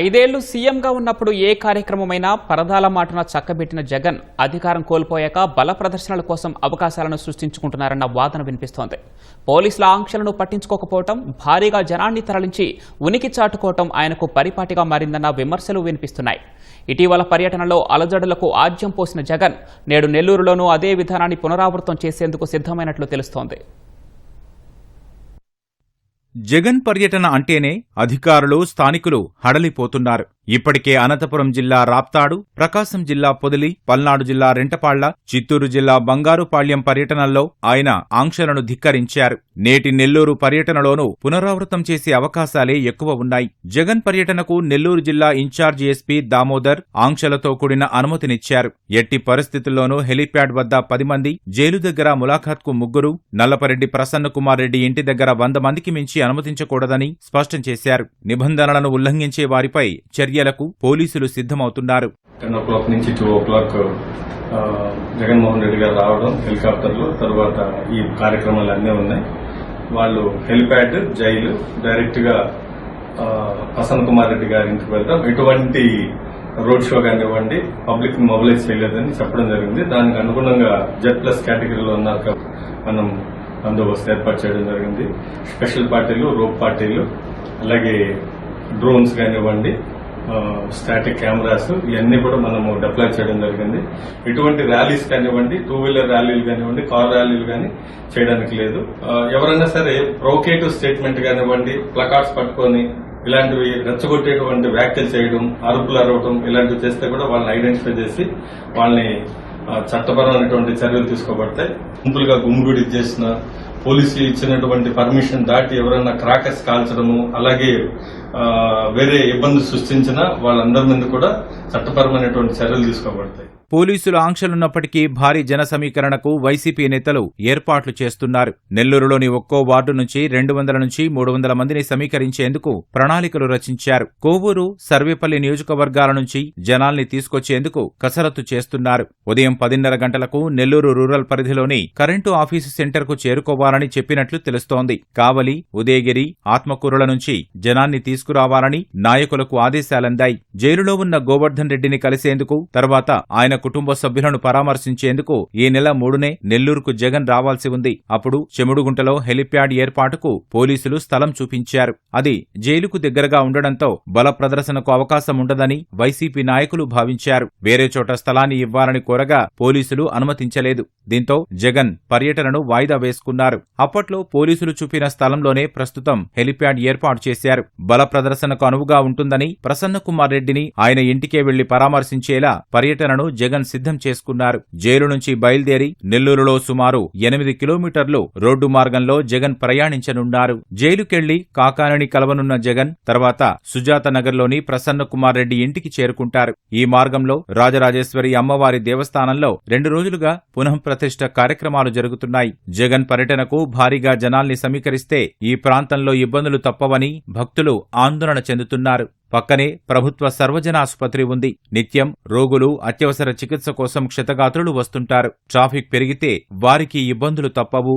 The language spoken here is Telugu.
ఐదేళ్ళు సీఎంగా ఉన్నప్పుడు ఏ కార్యక్రమమైనా పరదాల మాటున చక్కబెట్టిన జగన్ అధికారం కోల్పోయాక బల ప్రదర్శనల కోసం అవకాశాలను సృష్టించుకుంటున్నారన్న వాదన వినిపిస్తోంది. పోలీసుల ఆంక్షలను పట్టించుకోకపోవటం భారీగా జనాన్ని తరలించి ఉనికి చాటుకోవటం ఆయనకు పరిపాటిగా మారిందన్న విమర్శలు వినిపిస్తున్నాయి. ఇటీవల పర్యటనలో అలజడులకు ఆజ్యం పోసిన జగన్ నేడు నెల్లూరులోనూ అదే విధానాన్ని పునరావృతం చేసేందుకు సిద్ధమైనట్లు తెలుస్తోంది. జగన్ పర్యటన అంటేనే అధికారులు స్థానికులు హడలిపోతున్నారు. ఇప్పటికే అనంతపురం జిల్లా రాప్తాడు ప్రకాశం జిల్లా పొదిలి పల్నాడు జిల్లా రెంటపాళ్ళ చిత్తూరు జిల్లా బంగారుపాళ్యం పర్యటనల్లో ఆయన ఆంక్షలను ధిక్కరించారు. నేటి నెల్లూరు పర్యటనలోనూ పునరావృతం చేసే అవకాశాలే ఎక్కువ ఉన్నాయి. జగన్ పర్యటనకు నెల్లూరు జిల్లా ఇన్ఛార్జి ఎస్పీ దామోదర్ ఆంక్షలతో కూడిన అనుమతినిచ్చారు. ఎట్టి పరిస్థితుల్లోనూ హెలీప్యాడ్ వద్ద పది మంది జైలు దగ్గర ములాఖాత్కు ముగ్గురు నల్లపరెడ్డి ప్రసన్న కుమార్ రెడ్డి ఇంటి దగ్గర వంద మందికి మించి అనుమతించకూడదని స్పష్టం చేశారు. నిబంధనలను ఉల్లంఘించే వారిపై చర్యలకు పోలీసులు సిద్ధమవుతున్నారు. టెన్ ఓ క్లాక్ నుంచి two o'clock Jaganmohan Reddy గారు రావడం హెలికాప్టర్లు తర్వాత ఈ కార్యక్రమాలు అన్నీ ఉన్నాయి. వాళ్ళు హెలిప్యాడ్ జైలు డైరెక్ట్గా ప్రసన్న కుమార్ రెడ్డి గారి ఇంటికి వెళ్తాం. ఎటువంటి రోడ్ షో కానివ్వండి పబ్లిక్ని మొబిలైజ్ చేయలేదని చెప్పడం జరిగింది. దానికి అనుగుణంగా జెడ్ ప్లస్ కేటగిరీలో ఉన్నాక మనం బందోబస్తు ఏర్పాటు చేయడం జరిగింది. స్పెషల్ పార్టీలు రోప్ పార్టీలు అలాగే డ్రోన్స్ కానివ్వండి స్టాటిక్ కెమెరాస్ ఇవన్నీ కూడా మనము డిప్లాయ్ చేయడం జరిగింది. ఎటువంటి ర్యాలీస్ కానివ్వండి టూ వీలర్ ర్యాలీలు కానివ్వండి కార్ ర్యాలీలు కానీ చేయడానికి లేదు. ఎవరైనా సరే ప్రొకేటివ్ స్టేట్మెంట్ కానివ్వండి ప్లకార్డ్స్ పట్టుకొని ఇలాంటివి రెచ్చగొట్టేటువంటి వ్యాఖ్యలు చేయడం అరుపులు అరవడం ఇలాంటివి చేస్తే కూడా వాళ్ళని ఐడెంటిఫై చేసి వాళ్ళని చట్టపరమైనటువంటి చర్యలు తీసుకోబడతాయి. గుంపులుగా గుమ్మిగుడి చేసిన పోలీసులు ఇచ్చినటువంటి పర్మిషన్ దాటి ఎవరైనా క్రాకర్స్ కాల్చడము అలాగే వేరే ఇబ్బందులు సృష్టించినా వాళ్ళందరి మీద కూడా చట్టపరమైనటువంటి చర్యలు తీసుకోబడతాయి. పోలీసులు ఆంక్షలున్నప్పటికీ భారీ జన సమీకరణకు వైసీపీ నేతలు ఏర్పాట్లు చేస్తున్నారు. నెల్లూరులోని ఒక్కో వార్డు నుంచి రెండు వందల నుంచి మూడు వందల మందిని సమీకరించేందుకు ప్రణాళికలు రచించారు. కోవూరు సర్వేపల్లి నియోజకవర్గాల నుంచి జనాల్ని తీసుకొచ్చేందుకు కసరత్తు చేస్తున్నారు. ఉదయం పదిన్నర గంటలకు నెల్లూరు రూరల్ పరిధిలోని కరెంటు ఆఫీసు సెంటర్కు చేరుకోవాలని చెప్పినట్లు తెలుస్తోంది. కావలి ఉదయగిరి ఆత్మకూరుల నుంచి జనాన్ని తీసుకు తీసుకురావాలని నాయకులకు ఆదేశాలందాయి. జైలులో ఉన్న గోవర్ధన్ రెడ్డిని కలిసేందుకు తర్వాత ఆయన కుటుంబ సభ్యులను పరామర్శించేందుకు ఈ నెల మూడునే నెల్లూరుకు జగన్ రావాల్సి ఉంది. అప్పుడు చెముడుగుంటలో హెలిప్యాడ్ ఏర్పాటుకు పోలీసులు స్థలం చూపించారు. అది జైలుకు దగ్గరగా ఉండడంతో బల ప్రదర్శనకు అవకాశం ఉండదని వైసీపీ నాయకులు భావించారు. వేరే చోట స్థలాన్ని ఇవ్వాలని కోరగా పోలీసులు అనుమతించలేదు. దీంతో జగన్ పర్యటనను వాయిదా వేసుకున్నారు. అప్పట్లో పోలీసులు చూపిన స్థలంలోనే ప్రస్తుతం హెలిప్యాడ్ ఏర్పాటు చేశారు. బల ప్రదర్శనకు అనువుగా ఉంటుందని ప్రసన్నకుమార్ రెడ్డిని ఆయన ఇంటికే వెళ్ళి పరామర్శించేలా పర్యటనను జగన్ సిద్ధం చేసుకున్నారు. జైలు నుంచి బయలుదేరి నెల్లూరులో సుమారు ఎనిమిది కిలోమీటర్లు రోడ్డు మార్గంలో జగన్ ప్రయాణించనున్నారు. జైలుకెళ్ళి కాకానని కలవనున్న జగన్ తర్వాత సుజాత నగర్లోని ప్రసన్నకుమార్ రెడ్డి ఇంటికి చేరుకుంటారు. ఈ మార్గంలో రాజరాజేశ్వరి అమ్మవారి దేవస్థానంలో రెండు రోజులుగా పునఃప్రతిష్ఠ కార్యక్రమాలు జరుగుతున్నాయి. జగన్ పర్యటనకు భారీగా జనాల్ని సమీకరిస్తే ఈ ప్రాంతంలో ఇబ్బందులు తప్పవని భక్తులు ఆందోళన చెందుతున్నారు. పక్కనే ప్రభుత్వ సర్వజనాసుపత్రి ఉంది. నిత్యం రోగులు అత్యవసర చికిత్స కోసం క్షతగాత్రులు వస్తుంటారు. ట్రాఫిక్ పెరిగితే వారికి ఇబ్బందులు తప్పవు.